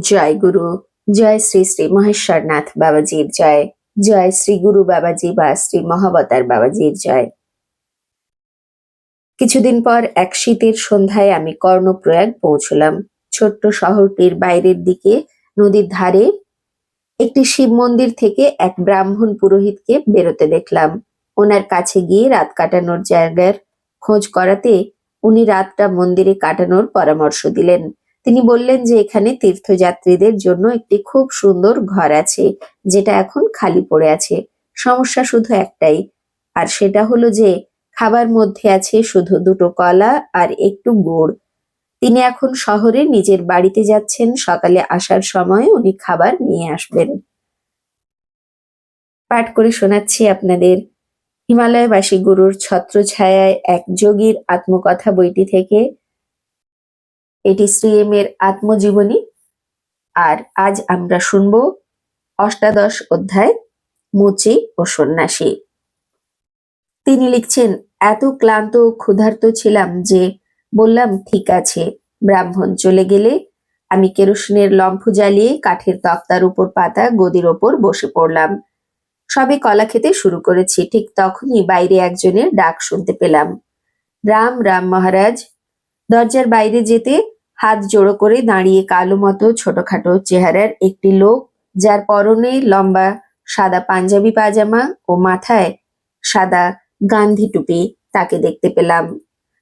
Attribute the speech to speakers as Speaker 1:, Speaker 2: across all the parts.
Speaker 1: জয় গুরু, জয় শ্রী শ্রী মহেশ্বরনাথ বাবাজির জয় জয় শ্রী গুরু বাবাজি বা শ্রী মহাবতার বাবাজির জয়। কিছুদিন পর এক শীতের সন্ধ্যায় আমি কর্ণপ্রয়াগ পৌঁছলাম। ছোট্ট শহরটির বাইরের দিকে নদীর ধারে একটি শিব মন্দির থেকে এক ব্রাহ্মণ পুরোহিতকে বেরোতে দেখলাম। ওনার কাছে গিয়ে রাত কাটানোর জায়গার খোঁজ করাতে উনি রাতটা মন্দিরে কাটানোর পরামর্শ দিলেন। তিনি বললেন যে এখানে তীর্থযাত্রীদের জন্য একটি খুব সুন্দর ঘর আছে, যেটা এখন খালি পড়ে আছে। সমস্যা শুধু একটাই, আর সেটা হলো যে খাবার মধ্যে আছে শুধু দুটো কলা আর একটু গুড়। তিনি এখন শহরে নিজের বাড়িতে যাচ্ছেন, সকালে আসার সময় উনি খাবার নিয়ে আসবেন। পাঠ করে শোনাচ্ছি আপনাদের। হিমালয়বাসী গুরুর ছত্রছায়ায় এক যোগীর আত্মকথা বইটি থেকে এটি শ্রীএম এর আত্মজীবনী। আর আজ আমরা শুনব অষ্টাদশ অধ্যায়, মুচি ও সন্ন্যাসী। তিনি লিখছেন, এত ক্লান্ত ও ক্ষুধার্ত ছিলাম যে বললাম, ঠিক আছে, ব্রাহ্মণ চলে গেলে আমি কেরোসিনের লম্ফ জ্বালিয়ে কাঠের তক্তার উপর পাতা গদির ওপর বসে পড়লাম। সবে কলা খেতে শুরু করেছি, ঠিক তখনই বাইরে একজনের ডাক শুনতে পেলাম। রাম রাম মহারাজ, দরজার বাইরে যেতে হাত জোড়ো করে দাঁড়িয়ে কালো মতো ছোটখাটো চেহারার একটি লোক, যার পরনে লম্বা সাদা পাঞ্জাবি পাজামা ও মাথায় সাদা গান্ধী টুপি তাকে দেখতে পেলাম।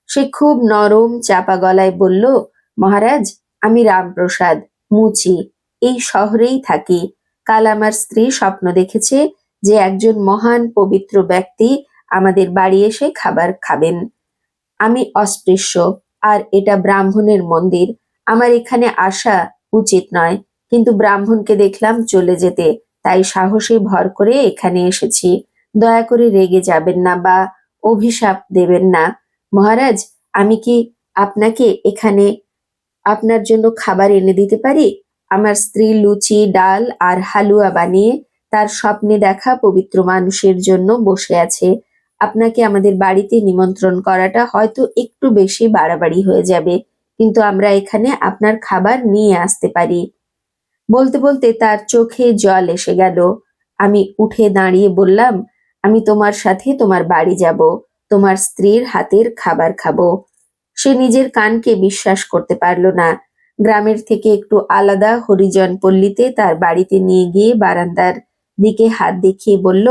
Speaker 1: সে খুব নরম, চাপা গলায় বলল, মহারাজ, আমি রামপ্রসাদ, মুচি। এই শহরেই থাকি। কাল আমার স্ত্রী স্বপ্ন দেখেছে যে একজন মহান, পবিত্র ব্যক্তি আমাদের বাড়ি এসে খাবার খাবেন। আমি অস্পৃশ্য। আর এটা ব্রাহ্মণের মন্দির। আমার এখানে আসা উচিত নয়, কিন্তু ব্রাহ্মণকে দেখলাম চলে যেতে, তাই সাহসে ভর করে এখানে এসেছি। দয়া করে রেগে যাবেন না বা অভিশাপ দেবেন না। মহারাজ, আমি কি আপনাকে এখানে আপনার জন্য খাবার এনে দিতে পারি? আমার স্ত্রী লুচি, ডাল আর হালুয়া বানিয়ে তার স্বপ্নে দেখা পবিত্র মানুষের জন্য বসে আছে। আপনাকে আমাদের বাড়িতে নিমন্ত্রণ করাটা হয়তো একটু বেশি বাড়াবাড়ি হয়ে যাবে, কিন্তু আমরা এখানে আপনার খাবার নিয়ে আসতে পারি। বলতে বলতে তার চোখে জল এসে গেল। আমি উঠে দাঁড়িয়ে বললাম, আমি তোমার সাথে তোমার বাড়ি যাব, তোমার স্ত্রীর হাতের খাবার খাব। সে নিজের কানকে বিশ্বাস করতে পারল না। গ্রামের থেকে একটু আলাদা হরিজন পল্লীতে তার বাড়িতে নিয়ে গিয়ে বারান্দার দিকে হাত দেখিয়ে বলল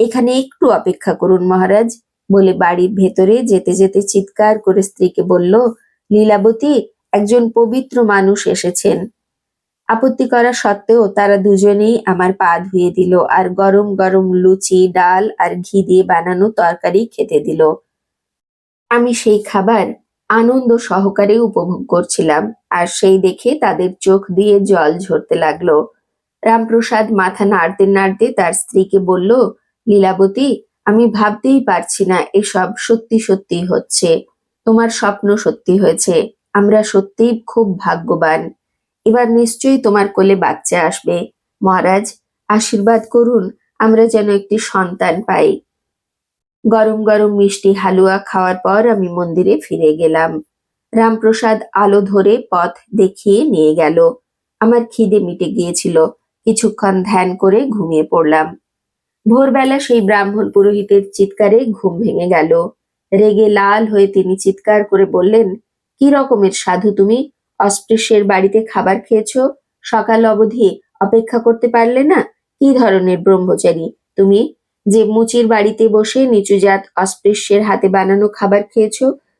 Speaker 1: এখানে একটু অপেক্ষা করুন, মহারাজ, বলে বাড়ির ভেতরে যেতে যেতে চিৎকার করে স্ত্রীকে বলল, লীলাবতী, একজন পবিত্র মানুষ এসেছেন। আপত্তি করা সত্ত্বেও তারা দুজনেই আমার পা ধুয়ে দিল আর গরম গরম লুচি, ডাল আর ঘি দিয়ে বানানো তরকারি খেতে দিল। আমি সেই খাবার আনন্দ সহকারে উপভোগ করছিলাম আর সেই দেখে তাদের চোখ দিয়ে জল ঝরতে লাগল। রামপ্রসাদ মাথা নাড়তে নাড়তে তার স্ত্রীকে বলল লীলাবতী, আমি ভাবতেই পারছি না এসব সত্যি সত্যি হচ্ছে। তোমার স্বপ্ন সত্যি হয়েছে। আমরা সত্যিই খুব ভাগ্যবান। এবার নিশ্চয়ই তোমার কোলে বাচ্চা আসবে। মহারাজ, আশীর্বাদ করুন, আমরা যেন একটি সন্তান পাই। গরম গরম মিষ্টি হালুয়া খাওয়ার পর আমি মন্দিরে ফিরে গেলাম। রামপ্রসাদ আলো ধরে পথ দেখিয়ে নিয়ে গেল। আমার খিদে মিটে গিয়েছিল। কিছুক্ষণ ধ্যান করে ঘুমিয়ে পড়লাম। ভোরবেলা সেই ব্রাহ্মণ পুরোহিতের চিৎকারে ঘুম ভেঙে গেল। রেগে লাল হয়ে তিনি চিৎকার করে বললেন, কি রকমের সাধু তুমি? অস্পৃশ্যের বাড়িতে খাবার খেয়েছ? সকাল অবধি অপেক্ষা করতে পারলে না? কি ধরনের ব্রহ্মচারী তুমি? যে মুচির বাড়িতে বসে নিচুজাত অস্পৃশ্যের হাতে বানানো খাবার খেয়েছ,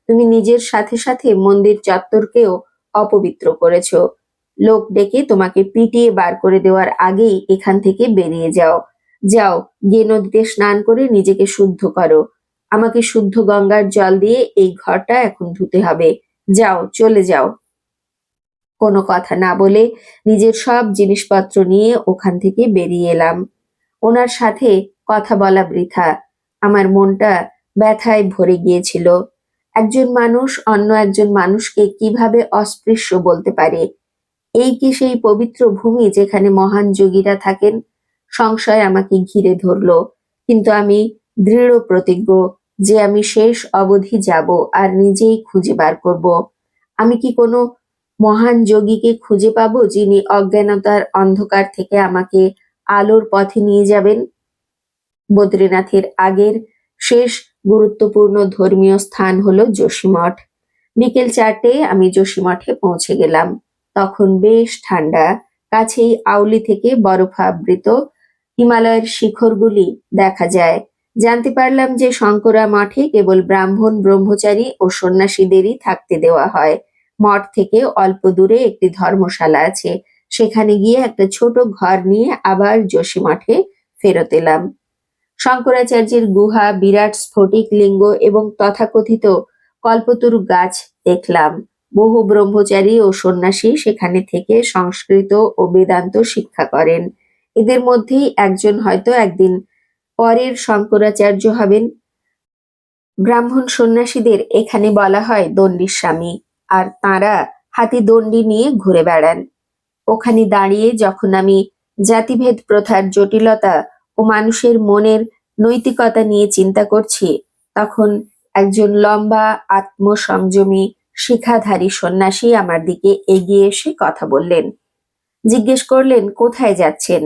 Speaker 1: তুমি নিজের সাথে সাথে মন্দির চত্বরকেও অপবিত্র করেছ। লোক ডেকে তোমাকে পিটিয়ে বার করে দেওয়ার আগেই এখান থেকে বেরিয়ে যাও। যাও, গিয়ে নদীতে স্নান করে নিজেকে শুদ্ধ করো। আমাকে শুদ্ধ গঙ্গার জল দিয়ে এই ঘরটা এখন ধুতে হবে। যাও, চলে যাও। কোনো কথা না বলে নিজের সব জিনিসপত্র নিয়ে ওখান থেকে বেরিয়ে এলাম। ওনার সাথে কথা বলা বৃথা। আমার মনটা ব্যথায় ভরে গিয়েছিল। একজন মানুষ অন্য একজন মানুষকে কীভাবে অস্পৃশ্য বলতে পারে? এই কি সেই পবিত্র ভূমি যেখানে মহান যোগীরা থাকেন? সংশয় আমাকে ঘিরে ধরল। কিন্তু আমি দৃঢ় প্রতিজ্ঞ যে আমি শেষ অবধি যাব আর নিজেই খুঁজে বার করব। আমি কি কোনো মহান যোগীকে খুঁজে পাব যিনি অজ্ঞানতার অন্ধকার থেকে আমাকে আলোর পথে নিয়ে যাবেন? বদ্রীনাথের আগের শেষ গুরুত্বপূর্ণ ধর্মীয় স্থান হলো যোশীমঠ। বিকেল চারটে আমি যোশীমঠে পৌঁছে গেলাম। তখন বেশ ঠান্ডা, কাছেই আউলি থেকে বরফাবৃত হিমালয়ের শিখরগুলি দেখা যায়। জানতে পারলাম যে শঙ্করা মঠে কেবল ব্রাহ্মণ, ব্রহ্মচারী ও সন্ন্যাসীদেরই থাকতে দেওয়া হয়। মঠ থেকে অল্প দূরে একটি ধর্মশালা আছে। সেখানে গিয়ে একটা ছোট ঘর নিয়ে আবার যোশী মঠে ফেরত এলাম। শঙ্করাচার্যের গুহা, বিরাট স্ফটিক লিঙ্গ এবং তথাকথিত কল্পতরু গাছ দেখলাম। বহু ব্রহ্মচারী ও সন্ন্যাসী সেখানে থেকে সংস্কৃত ও বেদান্ত শিক্ষা করেন। এদের মধ্যেই একজন হয়তো একদিন পরের শঙ্করাচার্য হবেন। ব্রাহ্মণ সন্ন্যাসীদের এখানে বলা হয় দণ্ডির স্বামী, আর তাঁরা হাতি দণ্ডি নিয়ে ঘুরে বেড়ান। ওখানে দাঁড়িয়ে যখন আমি জাতিভেদ প্রথার জটিলতা ও মানুষের মনের নৈতিকতা নিয়ে চিন্তা করছি, তখন একজন লম্বা আত্মসংযমী শিখাধারী সন্ন্যাসী আমার দিকে এগিয়ে এসে কথা বললেন। জিজ্ঞেস করলেন, কোথায় যাচ্ছেন?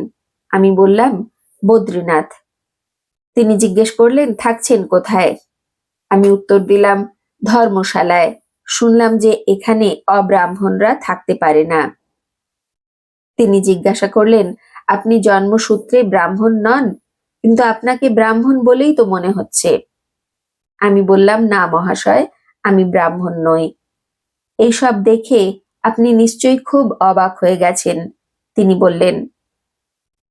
Speaker 1: আমি বললাম, বদ্রীনাথ। তিনি জিজ্ঞেস করলেন, থাকছেন কোথায়? আমি উত্তর দিলাম, ধর্মশালায়। শুনলাম যে এখানে অব্রাহ্মণরা থাকতে পারে না। তিনি জিজ্ঞাসা করলেন, আপনি জন্মসূত্রে ব্রাহ্মণ নন? কিন্তু আপনাকে ব্রাহ্মণ বলেই তো মনে হচ্ছে। আমি বললাম, না মহাশয়, আমি ব্রাহ্মণ নই। এইসব দেখে আপনি নিশ্চয়ই খুব অবাক হয়ে গেছেন। তিনি বললেন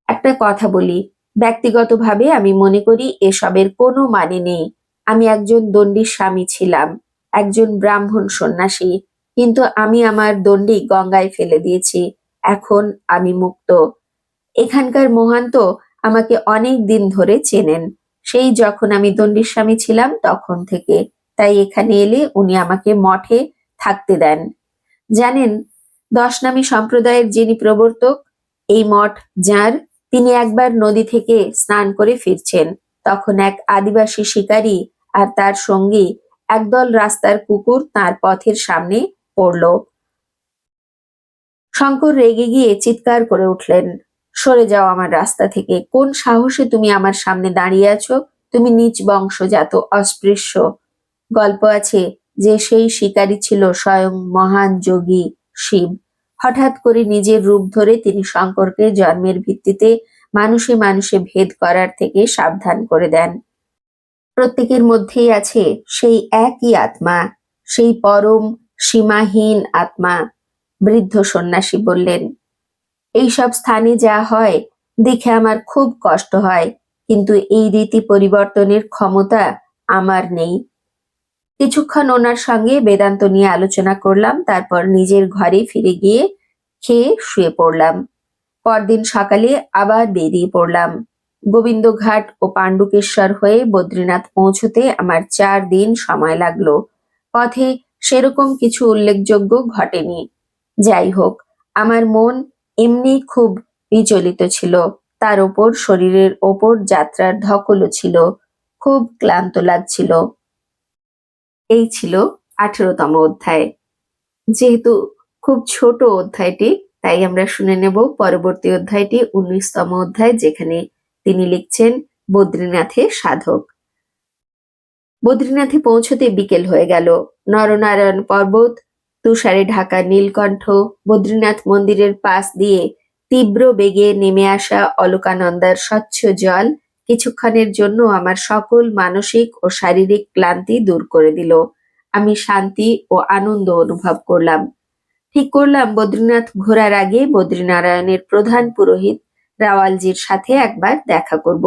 Speaker 1: একটা কথা বলি। ব্যক্তিগতভাবে আমি মনে করি এসবের কোনো মানে নেই। আমি একজন দণ্ডীর স্বামী ছিলাম, একজন ব্রাহ্মণ সন্ন্যাসী, কিন্তু আমি আমার দণ্ডি গঙ্গায় ফেলে দিয়েছি। এখন আমি মুক্ত। এখানকার মহান্ত আমাকে অনেক দিন ধরে চেনেন। সেই যখন আমি দণ্ডীর স্বামী ছিলাম তখন থেকে। তাই এখানে এলে উনি আমাকে মঠে থাকতে দেন। জানেন, দশ নামী সম্প্রদায়ের যিনি প্রবর্তক, এই মঠ যার তিনি একবার নদী থেকে স্নান করে ফিরছেন। তখন এক আদিবাসী শিকারী আর তার সঙ্গী একদল রাস্তার কুকুর তার পথের সামনে পড়ল। শঙ্কর রেগে গিয়ে চিৎকার করে উঠলেন, সরে যাও আমার রাস্তা থেকে। কোন সাহসে তুমি আমার সামনে দাঁড়িয়ে আছো? তুমি নিচ বংশজাত অস্পৃশ্য। গল্প আছে যে সেই শিকারী ছিল স্বয়ং মহান যোগী শিব। হঠাৎ করে নিজের রূপ ধরে তিনি শঙ্করকে জন্মের ভিত্তিতে মানুষে মানুষে ভেদ করার থেকে সাবধান করে দেন। প্রত্যেকের মধ্যেই আছে সেই একই আত্মা, সেই পরম সীমাহীন আত্মা, বৃদ্ধ সন্ন্যাসী বললেন এইসব স্থানে যা হয়, দেখে আমার খুব কষ্ট হয়, কিন্তু এই রীতি পরিবর্তনের ক্ষমতা আমার নেই। কিছুক্ষণ ওনার সঙ্গে বেদান্ত নিয়ে আলোচনা করলাম, তারপর নিজের ঘরে ফিরে গিয়ে খেয়ে শুয়ে পড়লাম। পরদিন সকালে আবার বেরিয়ে পড়লাম। গোবিন্দঘাট ও পাণ্ডুকেশ্বর হয়ে বদ্রীনাথ পৌঁছতে আমার চার দিন সময় লাগল। পথে সেরকম কিছু উল্লেখযোগ্য ঘটেনি। যাই হোক, আমার মন এমনি খুব বিচলিত ছিল। তার ওপর শরীরের ওপর যাত্রার ধকলও ছিল। খুব ক্লান্ত লাগছিল। এই ছিল আঠেরোতম অধ্যায়। যেহেতু খুব ছোট অধ্যায়টি, তাই আমরা শুনে নেব পরবর্তী অধ্যায়টি উনিশতম অধ্যায়, যেখানে তিনি লিখছেন, বদ্রীনাথে সাধক। বদ্রীনাথে পৌঁছতে বিকেল হয়ে গেল। নরনারায়ণ পর্বত, তুষারে ঢাকা নীলকণ্ঠ, বদ্রীনাথ মন্দিরের পাশ দিয়ে তীব্র বেগে নেমে আসা অলোকানন্দার স্বচ্ছ জল কিছুক্ষণের জন্য আমার সকল মানসিক ও শারীরিক ক্লান্তি দূর করে দিল। আমি শান্তি ও আনন্দ অনুভব করলাম। ঠিক করলাম বদ্রীনাথ ঘোরার আগে বদ্রীনারায়ণের প্রধান পুরোহিত রাওয়ালজির সাথে একবার দেখা করব।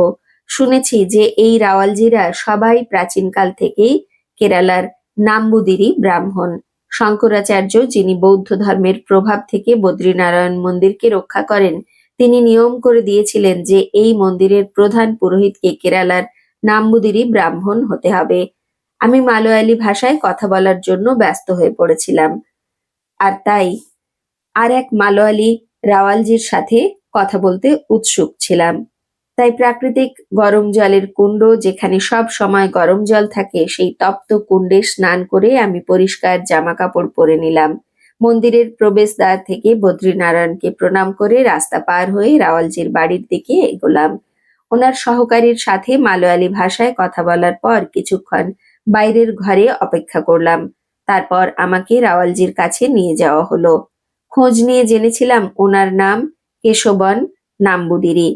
Speaker 1: শুনেছি যে এই রাওয়ালজিরা সবাই প্রাচীনকাল থেকেই কেরালার নাম্বুদিরি ব্রাহ্মণ। শঙ্করাচার্য যিনি বৌদ্ধ ধর্মের প্রভাব থেকে বদ্রীনারায়ণ মন্দিরকে রক্ষা করেন তিনি নিয়ম করে দিয়েছিলেন যে এই মন্দিরের প্রধান পুরোহিতকে কেরালার নাম্বুদিরি ব্রাহ্মণ হতে হবে। আমি মালয়ালি ভাষায় কথা বলার জন্য ব্যস্ত হয়ে পড়েছিলাম। আর তাই আর এক মালয়ালি রাওয়ালজির সাথে কথা বলতে উৎসুক ছিলাম। তাই প্রাকৃতিক গরম জলের কুণ্ড যেখানে সব সময় গরম জল থাকে, সেই তপ্ত কুণ্ডে স্নান করে আমি পরিষ্কার জামা কাপড় পরে নিলাম। মন্দিরের প্রবেশদ্বার থেকে বদ্রীনারায়ণকে প্রণাম করে রাস্তা পার হয়ে রাওয়ালজির বাড়ির দিকে এগোলাম। ওনার সহকারীর সাথে মালয়ালি ভাষায় কথা বলার পর কিছুক্ষণ বাইরের ঘরে অপেক্ষা করলাম। তারপর আমাকে রাওয়ালজির কাছে নিয়ে যাওয়া হলো। খোঁজ নিয়ে জেনেছিলাম ওনার নাম কেশবন নাম্বুদিরি।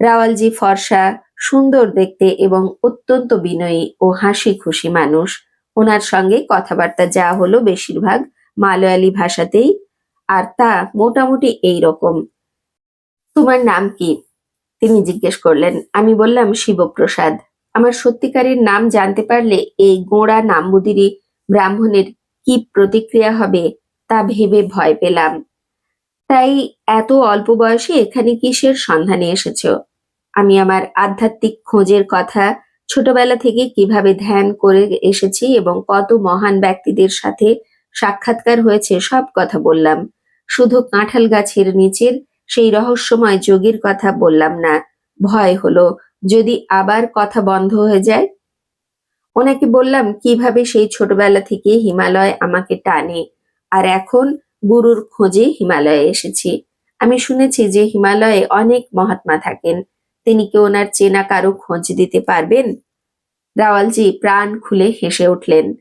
Speaker 1: রাওয়ালজি ফর্সা, সুন্দর দেখতে এবং অত্যন্ত বিনয়ী ও হাসি খুশি মানুষ। ওনার সঙ্গে কথাবার্তা যা হলো বেশিরভাগ মালয়ালি ভাষাতেই, আর তা মোটামুটি এই রকম তোমার নাম কি? তিনি জিজ্ঞেস করলেন। আমি বললাম, শিবপ্রসাদ। আমার সত্যিকারের নাম জানতে পারলে এই গোঁড়া নাম্বুদিরি ব্রাহ্মণের কি প্রতিক্রিয়া হবে, তা ভেবে ভয় পেলাম। তাই এত অল্প বয়সে এখানে কিসের সন্ধানে এসেছ? আমি আমার আধ্যাত্মিক খোঁজের কথা ছোটবেলা থেকে কীভাবে ধ্যান করে এসেছি এবং কত মহান ব্যক্তিদের সাথে সাক্ষাৎকার হয়েছে, সব কথা বললাম। শুধু কাঁঠাল গাছের নিচের সেই রহস্যময় যোগীর কথা বললাম না। ভয় হলো, যদি আবার কথা বন্ধ হয়ে যায়? ওনাকে বললাম, কীভাবে সেই ছোটবেলা থেকে হিমালয় আমাকে টানে, আর এখন গুরুর খোঁজে হিমালয়ে এসেছি। আমি শুনেছি যে হিমালয়ে অনেক মহাত্মা থাকেন। তিনি কি ওনার চেনা কারও খোঁজ দিতে পারবেন? রাওয়ালজি প্রাণ খুলে হেসে উঠলেন।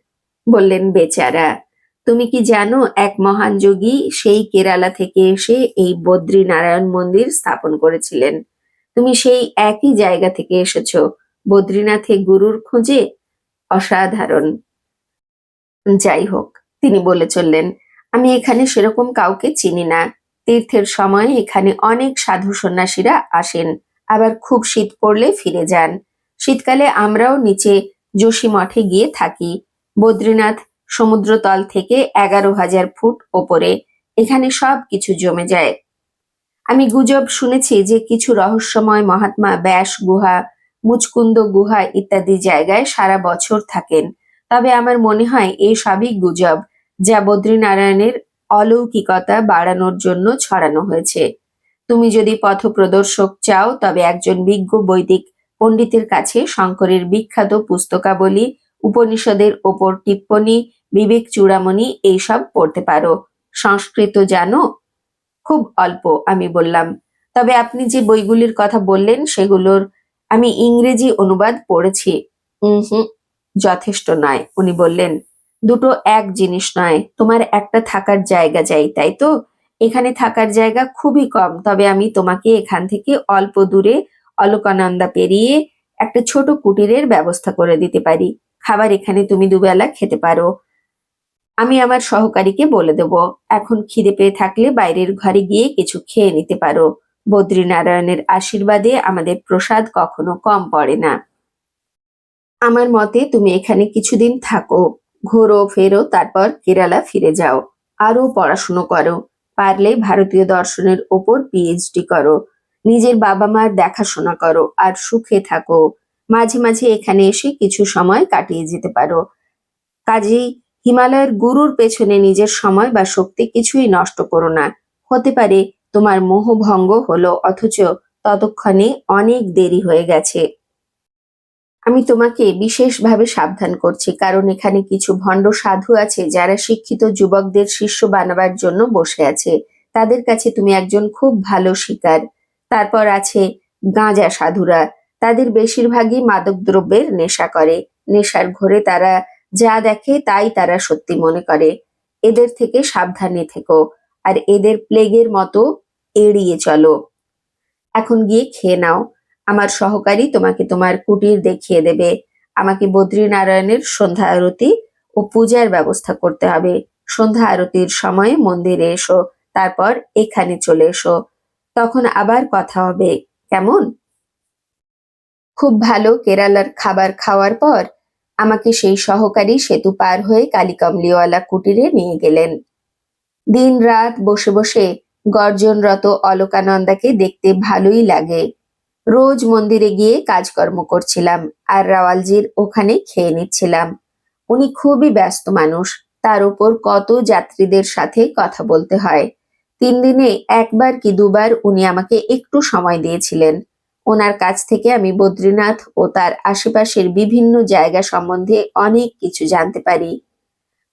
Speaker 1: বললেন, বেচারা তুমি কি জানো এক মহান যোগী সেই কেরালা থেকে এসে এই বদ্রী নারায়ণ মন্দির স্থাপন করেছিলেন? তুমি সেই একই জায়গা থেকে এসেছ, বদ্রীনাথে গুরুর খোঁজে? অসাধারণ। যাই হোক, তিনি বলে চললেন, আমি এখানে সেরকম কাউকে চিনি না। তীর্থের সময় এখানে অনেক সাধু সন্ন্যাসীরা আসেন, আবার খুব শীত পড়লে ফিরে যান। শীতকালে আমরাও নিচে যোশী মঠে গিয়ে থাকি। বদ্রীনাথ সমুদ্রতল থেকে এগারো হাজার ফুট ওপরে। এখানে সব কিছু জমে যায়। আমি গুজব শুনেছি যে কিছু রহস্যময় মহাত্মা ব্যাস গুহা, মুচকুন্দ গুহা ইত্যাদি জায়গায় সারা বছর থাকেন। তবে আমার মনে হয় এই সবই গুজব যা বদ্রীনারায়ণের অলৌকিকতা বাড়ানোর জন্য ছড়ানো হয়েছে। তুমি যদি পথপ্রদর্শক চাও, তবে একজন বিজ্ঞ বৈদিক পণ্ডিতের কাছে শঙ্করের বিখ্যাত পুস্তকাবলী, উপনিষদের ওপর টিপ্পনী বিবেক চূড়ামণি এইসব পড়তে পারো। সংস্কৃত জানো? খুব অল্প, আমি বললাম। তবে আপনি যে বইগুলির কথা বললেন, সেগুলোর আমি ইংরেজি অনুবাদ পড়েছি। হুম, যথেষ্ট নয়, উনি বললেন। দুটো এক জিনিস নয়, তোমার একটা থাকার জায়গা চাই, তাই তো? এখানে থাকার জায়গা খুবই কম, তবে আমি তোমাকে এখান থেকে অল্প দূরে অলকানন্দা পেরিয়ে একটা ছোট কুটিরের ব্যবস্থা করে দিতে পারি। খাবার এখানে তুমি দুবেলা খেতে পারো। আমি আমার সহকারীকে বলে দেব, এখন খিদে পেয়ে থাকলে বাইরের ঘরে গিয়ে কিছু খেয়ে নিতে পারো। বদ্রীনারায়ণের আশীর্বাদে আমাদের প্রসাদ কখনো কম পড়ে না। আমার মতে তুমি এখানে কিছুদিন থাকো, ঘোরো, ফেরো, তারপর কেরালা ফিরে যাও। আরও পড়াশুনো করো, পারলে ভারতীয় দর্শনের ওপর পিএইচডি করো। নিজের বাবা মার দেখাশোনা করো আর সুখে থাকো। মাঝে মাঝে এখানে এসে কিছু সময় কাটিয়ে যেতে পারো। কাজেই হিমালয়ের গুরুর পেছনে নিজের সময় বা শক্তি কিছুই নষ্ট করো না। হতে পারে তোমার মোহভঙ্গ হলো, অথচ ততক্ষণে অনেক দেরি হয়ে গেছে। আমি তোমাকে বিশেষভাবে সাবধান করছি, কারণ এখানে কিছু ভণ্ড সাধু আছে যারা শিক্ষিত যুবকদের শিষ্য বানাবার জন্য বসে আছে। তাদের কাছে তুমি একজন খুব ভালো শিকার। তারপর আছে গাঁজা সাধুরা। তাদের বেশিরভাগই মাদক দ্রব্যের নেশা করে। নেশার ঘরে তারা যা দেখে তাই তারা সত্যি মনে করে। এদের থেকে সাবধানে থেকো, আর এদের প্লেগের মতো এড়িয়ে চলো। এখন গিয়ে খেয়ে নাও। আমার সহকারী তোমাকে তোমার কুটির দেখিয়ে দেবে। আমাকে বদ্রীনারায়ণের সন্ধ্যা আরতি ও পূজার ব্যবস্থা করতে হবে। সন্ধ্যা আরতির সময় মন্দিরে এসো, তারপর এখানে চলে এসো। তখন আবার কথা হবে, কেমন? খুব ভালো কেরালার খাবার খাওয়ার পর আমাকে সেই সহকারী সেতু পার হয়ে কালিকমলিওয়ালা কুটিরে নিয়ে গেলেন। দিন রাত বসে বসে গর্জনরত অলকানন্দাকে দেখতে ভালোই লাগে। রোজ মন্দিরে গিয়ে কাজকর্ম করছিলাম আর রাওয়ালজির ওখানে খেয়ে নিচ্ছিলাম। উনি খুবই ব্যস্ত মানুষ, তার উপর কত যাত্রীদের সাথে কথা বলতে হয়। তিন দিনে একবার কি দুবার উনি আমাকে একটু সময় দিয়েছিলেন। ওনার কাছ থেকে আমি বদ্রীনাথ ও তার আশেপাশের বিভিন্ন জায়গা সম্বন্ধে অনেক কিছু জানতে পারি।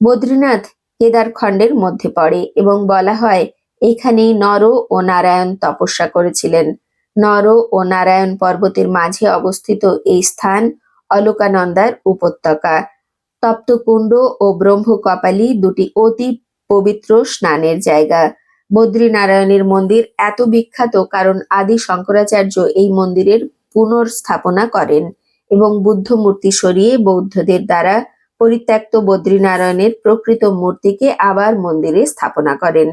Speaker 1: বদ্রীনাথ কেদারখণ্ডের মধ্যে পড়ে এবং বলা হয়, এখানেই নর ও নারায়ণ তপস্যা করেছিলেন। নর ও নারায়ণ পর্বতের মাঝে অবস্থিত এই স্থান অলকানন্দার উপত্যকা। তপ্তকুণ্ড ও ব্রহ্ম ব্রহ্মকপালী দুটি অতি পবিত্র স্নানের জায়গা। বদ্রীনারায়ণের মন্দির এত বিখ্যাত কারণ আদি শঙ্করাচার্য এই মন্দিরের পুনর্স্থাপনা করেন এবং বুদ্ধ মূর্তি সরিয়ে বৌদ্ধদের দ্বারা পরিত্যক্ত বদ্রীনারায়ণের প্রকৃত মূর্তিকে আবার মন্দিরে স্থাপনা করেন।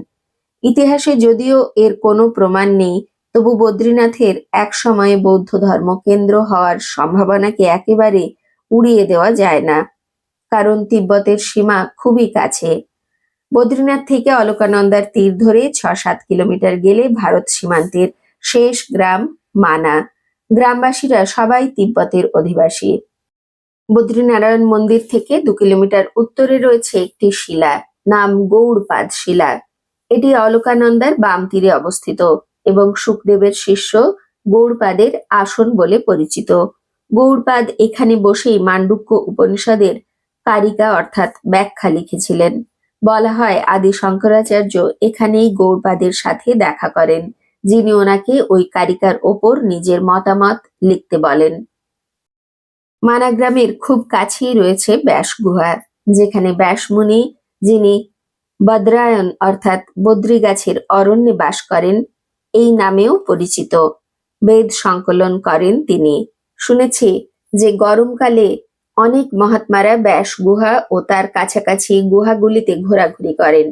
Speaker 1: ইতিহাসে যদিও এর কোনো প্রমাণ নেই, তবু বদ্রীনাথের এক সময়ে বৌদ্ধ ধর্ম কেন্দ্র হওয়ার সম্ভাবনাকে একেবারে উড়িয়ে দেওয়া যায় না, কারণ তিব্বতের সীমা খুবই কাছে। বদ্রীনাথ থেকে অলকানন্দার তীর ধরে ছ সাত কিলোমিটার গেলে ভারত সীমান্তের শেষ গ্রাম মানা। গ্রামবাসীরা সবাই তিব্বতের অধিবাসী। বদ্রীনারায়ণ মন্দির থেকে দু কিলোমিটার উত্তরে রয়েছে একটি শিলা, নাম গৌড়পাদ শিলা। এটি অলকানন্দার বাম তীরে অবস্থিত এবং সুখদেবের শিষ্য গৌড়পাদের আসন বলে পরিচিত। গৌড়পাদ এখানে বসেই মান্ডুক্য উপনিষদের কারিকা অর্থাৎ ব্যাখ্যা লিখেছিলেন। বলা হয়, আদি শঙ্করাচার্য এখানেই গৌড়পাদের সাথে দেখা করেন, যিনি ওনাকে ওই কারিকার ওপর নিজের মতামত লিখতে বলেন। মানাগ্রামের খুব কাছেই রয়েছে ব্যাস গুহা যেখানে ব্যাসমুনি যিনি বদ্রায়ন অর্থাৎ বদ্রী গাছের অরণ্যে বাস করেন, এই নামেও পরিচিত। বেদ সংকলন করেন তিনি। শুনেছি যে গরমকালে অনেক মহাত্মারা ব্যাস গুহা ও তার কাছাকাছি গুহাগুলিতে ঘোরাঘুরি করেন।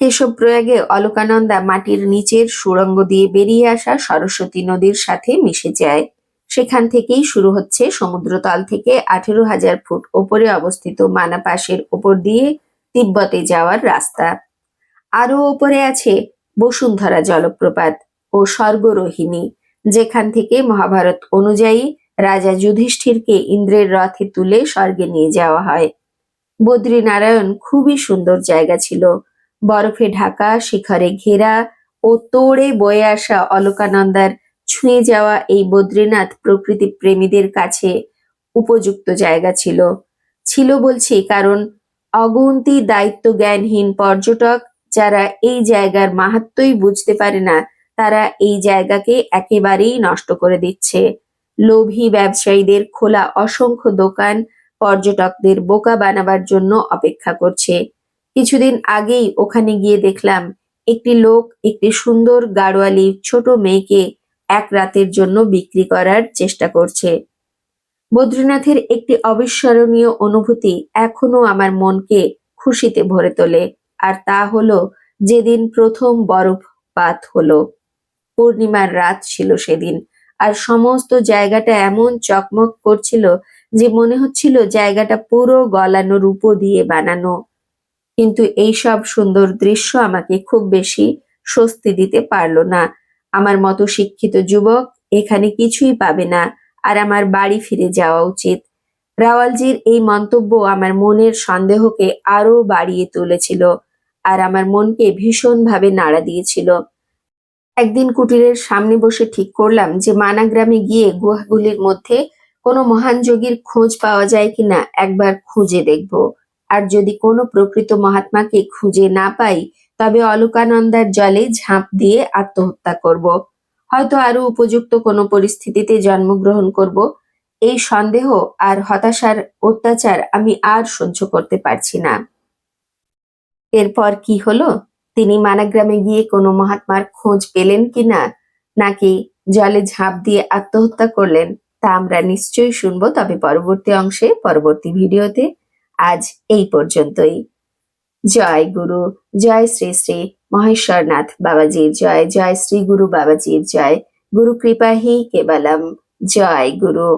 Speaker 1: কেশব প্রয়াগে অলকানন্দা মাটির নিচের সুড়ঙ্গ দিয়ে বেরিয়ে আসা সরস্বতী নদীর সাথে মিশে যায়। সেখান থেকেই শুরু হচ্ছে সমুদ্রতল থেকে আঠেরো হাজার ফুট ওপরে অবস্থিত মানাপাসের ওপর দিয়ে তিব্বতে যাওয়ার রাস্তা। আরও ওপরে আছে বসুন্ধরা জলপ্রপাত ও স্বর্গরোহিণী, যেখান থেকে মহাভারত অনুযায়ী রাজা যুধিষ্ঠিরকে ইন্দ্রের রথে তুলে স্বর্গে নিয়ে যাওয়া হয়। বদ্রীনারায়ণ খুবই সুন্দর জায়গা ছিল। বরফে ঢাকা, শিখরে ঘেরা ও তোড়ে বয়ে আসা অলকানন্দার ছুঁয়ে যাওয়া এই বদ্রীনাথ প্রকৃতি প্রেমীদের কাছে উপযুক্ত জায়গা ছিল। ছিল বলছি কারণ অগুন্তি দায়িত্ব জ্ঞানহীন পর্যটক যারা এই জায়গার মাহাত্মই বুঝতে পারে না, তারা এই জায়গাকে একেবারেই নষ্ট করে দিচ্ছে। লোভী ব্যবসায়ীদের খোলা অসংখ্য দোকান পর্যটকদের বোকা বানাবার জন্য অপেক্ষা করছে। কিছুদিন আগেই ওখানে গিয়ে দেখলাম, একটি লোক একটি সুন্দর গাড়োয়ালি ছোট মেয়েকে এক রাতের জন্য বিক্রি করার চেষ্টা করছে। বদ্রীনাথের একটি অবিস্মরণীয় অনুভূতি এখনও আমার মনকে খুশিতে ভরে তোলে, আর তা হলো যেদিন প্রথম বরফপাত হলো। পূর্ণিমার রাত ছিল সেদিন। আর সমস্ত জায়গাটা এমন চকমক করছিল যে মনে হচ্ছিল জায়গাটা পুরো গলানো রূপো দিয়ে বানানো। কিন্তু এই সব সুন্দর দৃশ্য আমাকে খুব বেশি স্বস্তি দিতে পারল না। আমার মতো শিক্ষিত যুবক এখানে কিছুই পাবে না আর আমার বাড়ি ফিরে যাওয়া উচিত। রাওয়ালজির এই মন্তব্য আমার মনের সন্দেহকে আরও বাড়িয়ে তুলেছিল আর আমার মনকে ভীষণভাবে নাড়া দিয়েছিল। একদিন কুটিরের সামনে বসে ঠিক করলাম যে মানাগ্রামে গিয়ে গুহাগুলির মধ্যে কোনো মহান যোগীর খোঁজ পাওয়া যায় কিনা একবার খুঁজে দেখব। আর যদি কোনো প্রকৃত মহাত্মাকে খুঁজে না পাই, তবে অলোকানন্দার জলে ঝাঁপ দিয়ে আত্মহত্যা করব। হয়তো আরও উপযুক্ত কোনো পরিস্থিতিতে জন্মগ্রহণ করব। এই সন্দেহ আর হতাশার অত্যাচার আমি আর সহ্য করতে পারছি না। এরপর কি হলো? তিনি মানাগ্রামে গিয়ে কোনো মহাত্মার খোঁজ পেলেন কিনা, নাকি জলে ঝাঁপ দিয়ে আত্মহত্যা করলেন, তা আমরা নিশ্চয়ই শুনব তবে পরবর্তী অংশে, পরবর্তী ভিডিওতে। আজ এই পর্যন্তই। জয় গুরু, জয় শ্রী শ্রী মহেশ্বরনাথ বাবাজির জয় জয় শ্রী গুরু বাবাজির জয়। গুরু কৃপা হি কেবলম। জয় গুরু।